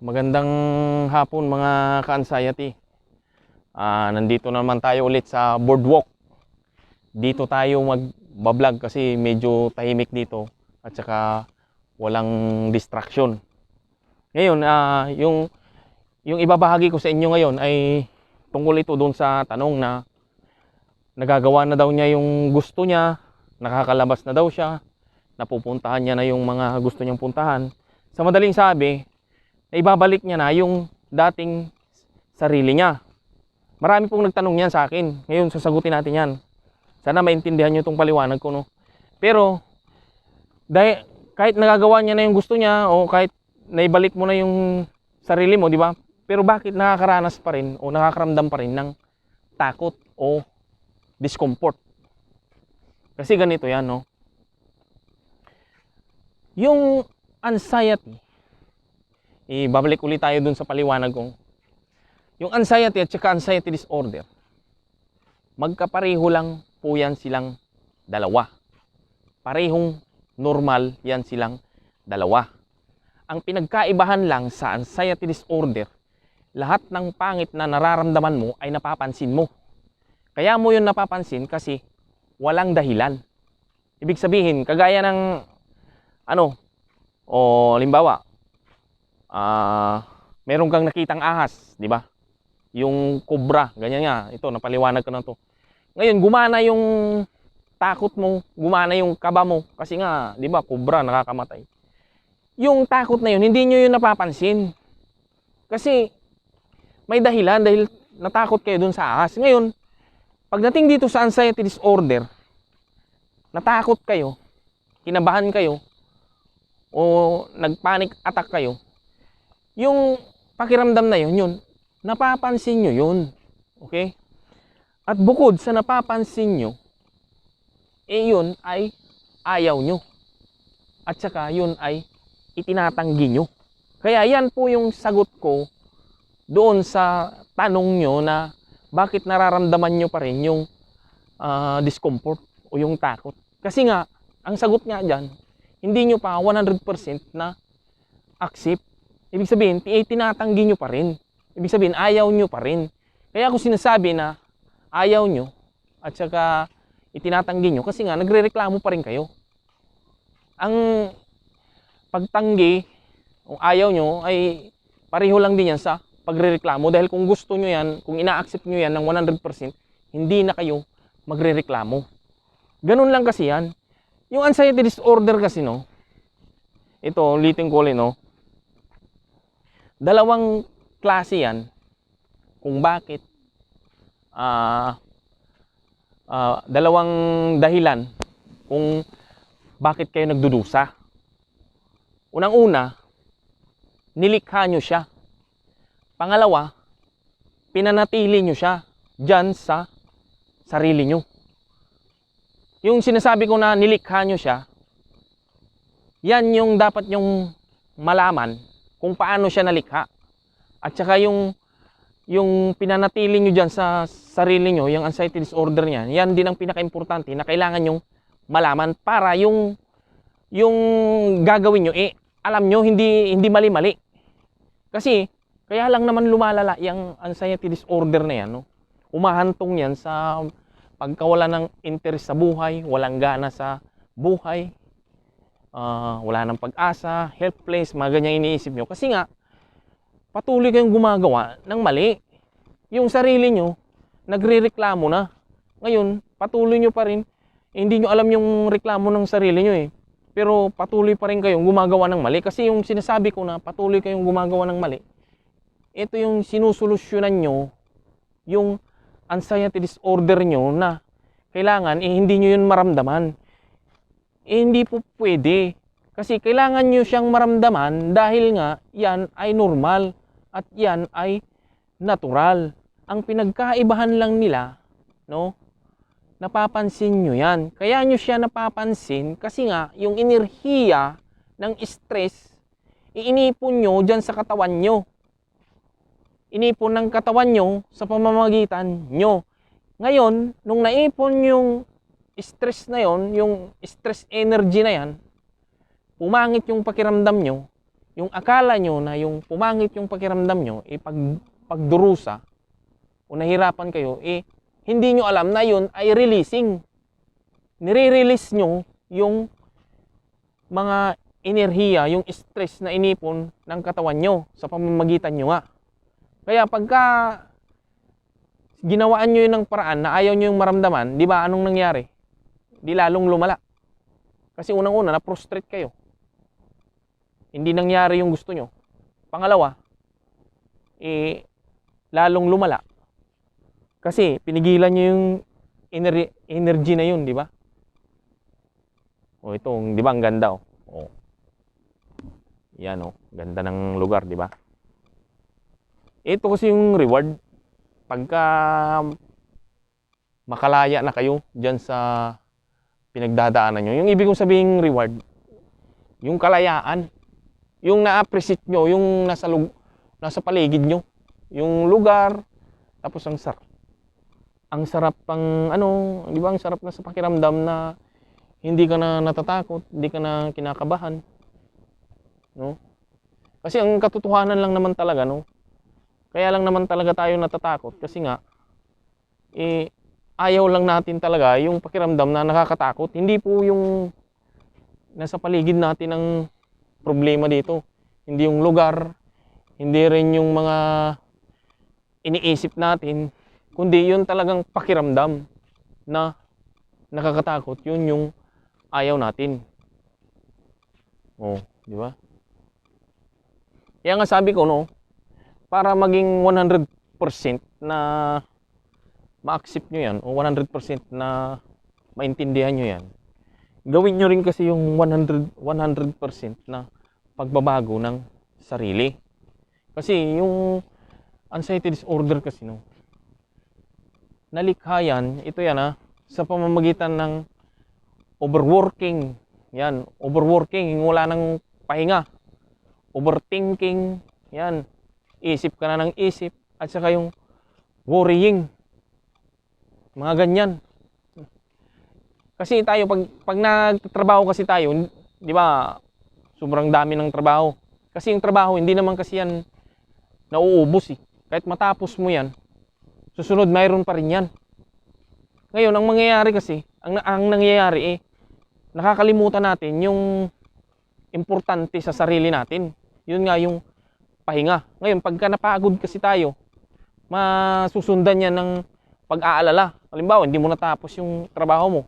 Magandang hapon mga ka-anxiety. Ah, nandito naman tayo ulit sa boardwalk. Dito tayo mag-vlog kasi medyo tahimik dito at saka walang distraction. Ngayon, ah, yung yung ibabahagi ko sa inyo ngayon ay tungkol ito doon sa tanong na nagagawa na daw niya yung gusto niya, nakakalabas na daw siya, napupuntahan niya na yung mga gusto niyang puntahan. Sa madaling sabi, na ibabalik niya na yung dating sarili niya. Marami pong nagtanong yan sa akin. Ngayon, sasagutin natin yan. Sana maintindihan nyo itong paliwanag ko, no? Pero, dahil, kahit nagagawa niya na yung gusto niya, o kahit naibalik mo na yung sarili mo, di ba? Pero bakit nakakaranas pa rin, o nakakaramdam pa rin ng takot o discomfort? Kasi ganito yan, no? Yung anxiety, ibabalik ulit tayo dun sa paliwanag kong yung anxiety at saka anxiety disorder magkapareho lang po yan silang dalawa. Parehong normal yan silang dalawa. Ang pinagkaibahan lang sa anxiety disorder lahat ng pangit na nararamdaman mo ay napapansin mo. Kaya mo yun napapansin kasi walang dahilan. Ibig sabihin kagaya ng ano o limbawa ah meron kang nakitang ahas, di ba? Yung cobra, ganyan nga. Ito, napaliwanag ko na to. Ngayon, gumana yung takot mo, gumana yung kaba mo. Kasi nga, di ba, cobra, nakakamatay. Yung takot na yun, hindi nyo yun napapansin. Kasi, may dahilan dahil natakot kayo dun sa ahas. Ngayon, pagdating dito sa anxiety disorder, natakot kayo, kinabahan kayo, o nagpanic attack kayo, yung pakiramdam na yun, yun, napapansin nyo yun. Okay? At bukod sa napapansin nyo, eh yun ay ayaw nyo. At saka yun ay itinatanggi nyo. Kaya yan po yung sagot ko doon sa tanong nyo na bakit nararamdaman nyo pa rin yung ah, discomfort o yung takot. Kasi nga, ang sagot nga dyan, hindi nyo pa 100% na accept Ibig sabihin, eh, tinatanggi nyo pa rin. Ibig sabihin, ayaw nyo pa rin. Kaya ako sinasabi na ayaw nyo at saka itinatanggi nyo kasi nga nagre-reklamo pa rin kayo. Ang pagtanggi o ayaw nyo ay pareho lang din yan sa pagre-reklamo dahil kung gusto nyo yan, kung ina-accept nyo yan ng 100%, hindi na kayo magre-reklamo. Ganun lang kasi yan. Yung anxiety disorder kasi no, ito, ulitin ko ulit no, dalawang klase yan kung bakit ah ah, dalawang dahilan kung bakit kayo nagdudusa. Unang-una, nilikha nyo siya. Pangalawa, pinanatili nyo siya dyan sa sarili nyo. Yung sinasabi ko na nilikha nyo siya, yan yung dapat nyong malaman kung paano siya nalikha. At saka yung yung pinanatili nyo dyan sa sarili nyo, yung anxiety disorder niya, yan din ang pinaka-importante na kailangan nyong malaman para yung yung gagawin nyo, eh, alam nyo, hindi, hindi mali-mali. Kasi, kaya lang naman lumalala yung anxiety disorder na yan, no? Umahantong yan sa pagkawala ng interest sa buhay, walang gana sa buhay, ah, wala ng pag-asa, helpless, mga ganyan iniisip nyo. Kasi nga, patuloy kayong gumagawa ng mali. Yung sarili nyo, nagre-reklamo na. Ngayon, patuloy nyo pa rin, eh, hindi nyo alam yung reklamo ng sarili nyo eh. Pero patuloy pa rin kayong gumagawa ng mali. Kasi yung sinasabi ko na patuloy kayong gumagawa ng mali, ito yung sinusolusyonan nyo, yung anxiety disorder nyo na kailangan eh, hindi nyo yun maramdaman eh, hindi po pwede. Kasi kailangan nyo siyang maramdaman dahil nga yan ay normal at yan ay natural. Ang pinagkaibahan lang nila, no, napapansin nyo yan. Kaya nyo siya napapansin kasi nga yung enerhiya ng stress, iinipon nyo dyan sa katawan nyo. Inipon ng katawan nyo sa pamamagitan nyo. Ngayon, nung naipon yung stress na yon, yung stress energy na yan, pumangit yung pakiramdam nyo, yung akala nyo na yung pumangit yung pakiramdam nyo, eh pag, pagdurusa, o nahirapan kayo, eh hindi nyo alam na yun ay releasing. Nire-release nyo yung mga enerhiya, yung stress na inipon ng katawan nyo sa pamamagitan nyo nga. Kaya pagka ginawaan nyo yun ng paraan na ayaw nyo yung maramdaman, di ba anong nangyari? Di lalong lumala. Kasi unang-una, na-prostrate kayo. Hindi nangyari yung gusto nyo. Pangalawa, eh, lalong lumala. Kasi pinigilan nyo yung ener- energy na yun, di ba? O ito, di ba ang ganda oh. oh. Yan oh, ganda ng lugar, di ba? Ito kasi yung reward pagka makalaya na kayo diyan sa pinagdadaanan nyo. Yung ibig kong sabihin reward, yung kalayaan, yung na-appreciate nyo, yung nasa, lug- nasa paligid nyo, yung lugar, tapos ang sarap. Ang sarap pang ano, di ba ang sarap na sa pakiramdam na hindi ka na natatakot, hindi ka na kinakabahan. No? Kasi ang katotohanan lang naman talaga, no? Kaya lang naman talaga tayo natatakot kasi nga eh ayaw lang natin talaga yung pakiramdam na nakakatakot. Hindi po yung nasa paligid natin ang problema dito. Hindi yung lugar, hindi rin yung mga iniisip natin, kundi yun talagang pakiramdam na nakakatakot. Yun yung ayaw natin. Oh, di ba? Kaya nga sabi ko, no, para maging 100% na ma-accept nyo yan, o 100% na maintindihan nyo yan, gawin nyo rin kasi yung 100, 100% na pagbabago ng sarili. Kasi yung anxiety disorder kasi, no, nalikha yan, ito yan ha, sa pamamagitan ng overworking. Yan, overworking, wala ng pahinga. Overthinking, yan. Isip ka na ng isip. At saka yung worrying. Mga ganyan. Kasi tayo, pag, pag nagtatrabaho kasi tayo, di ba, sobrang dami ng trabaho. Kasi yung trabaho, hindi naman kasi yan nauubos eh. Kahit matapos mo yan, susunod mayroon pa rin yan. Ngayon, ang mangyayari kasi, ang, ang nangyayari eh, nakakalimutan natin yung importante sa sarili natin. Yun nga yung pahinga. Ngayon, pagka napagod kasi tayo, masusundan yan ng pag-aalala. Halimbawa, hindi mo natapos yung trabaho mo.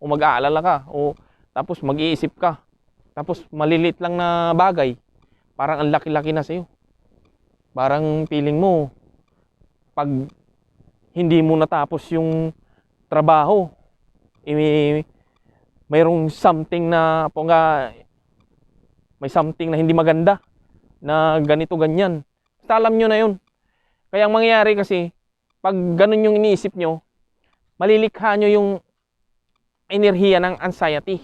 O mag-aalala ka. O tapos mag-iisip ka. Tapos malilit lang na bagay. Parang ang laki-laki na sa'yo. Parang feeling mo, pag hindi mo natapos yung trabaho, eh, mayroong something na po nga may something na hindi maganda na ganito ganyan. Basta alam nyo na yun. Kaya ang mangyayari kasi, pag ganun yung iniisip nyo, malilikha nyo yung enerhiya ng anxiety.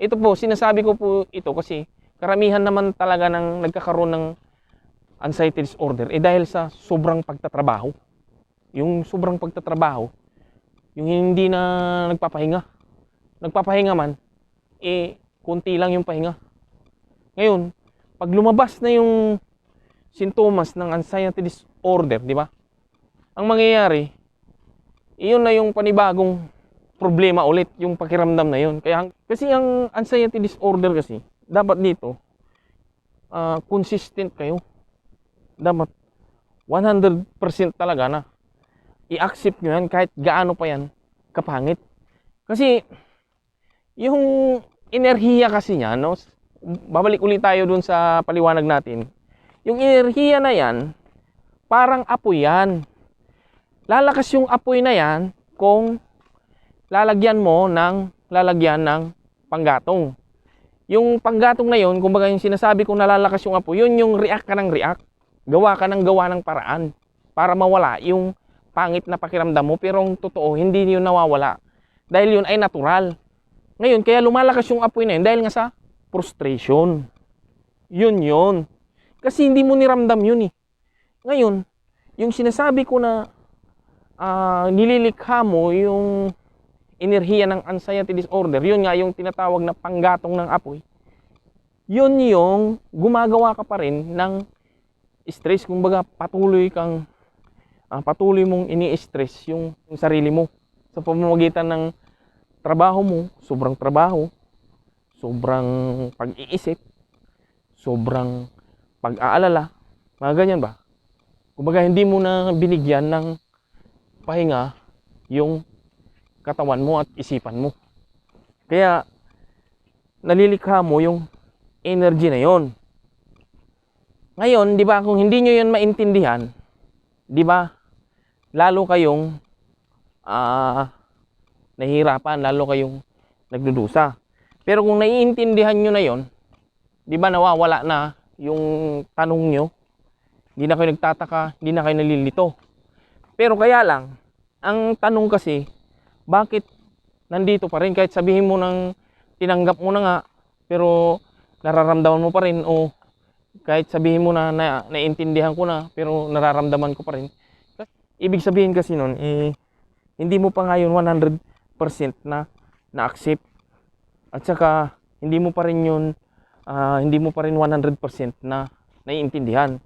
Ito po, sinasabi ko po ito kasi karamihan naman talaga ng nagkakaroon ng anxiety disorder eh dahil sa sobrang pagtatrabaho. Yung sobrang pagtatrabaho, yung hindi na nagpapahinga. Nagpapahinga man, eh, kunti lang yung pahinga. Ngayon, pag lumabas na yung sintomas ng anxiety disorder, di ba? Ang mangyayari, iyon na yung panibagong problema ulit, yung pakiramdam na yun. Kaya, kasi ang anxiety disorder kasi, dapat dito, ah, consistent kayo. Dapat 100% talaga na i-accept nyo yan kahit gaano pa yan kapangit. Kasi, yung enerhiya kasi niya, no? babalik ulit tayo dun sa paliwanag natin. Yung enerhiya na yan, parang apoy yan. Lalakas yung apoy na yan kung lalagyan mo ng lalagyan ng panggatong. Yung panggatong na yun, kumbaga yung sinasabi kong nalalakas yung apoy, yun yung react ka ng react. Gawa ka ng gawa ng paraan para mawala yung pangit na pakiramdam mo pero ang totoo hindi yun nawawala dahil yun ay natural. Ngayon, kaya lumalakas yung apoy na yun dahil nga sa frustration. Yun yun. Kasi hindi mo niramdam yun eh. Ngayon, yung sinasabi ko na ah, nililikha mo yung enerhiya ng anxiety disorder, yun nga yung tinatawag na panggatong ng apoy. yun yung gumagawa ka pa rin ng stress. Kumbaga, patuloy kang, ah, patuloy mong ini-stress yung, yung sarili mo. Sa pamamagitan ng trabaho mo, sobrang trabaho, sobrang pag-iisip, sobrang pag-aalala, mga ganyan ba? Kumbaga, hindi mo na binigyan ng pahinga yung katawan mo at isipan mo. Kaya, nalilikha mo yung energy na yon. Ngayon, di ba, kung hindi nyo yun maintindihan, di ba, lalo kayong ah nahihirapan, lalo kayong nagdudusa. Pero kung naiintindihan nyo na yon, di ba nawawala na yung tanong nyo, hindi na kayo nagtataka, hindi na kayo nalilito. Pero kaya lang, ang tanong kasi, bakit nandito pa rin kahit sabihin mo ng tinanggap mo na nga, pero nararamdaman mo pa rin o kahit sabihin mo na, na naiintindihan ko na pero nararamdaman ko pa rin. Ibig sabihin kasi nun, eh, hindi mo pa ngayon 100% na na-accept. At saka, hindi mo pa rin yun, ah, hindi mo pa rin 100% na naiintindihan.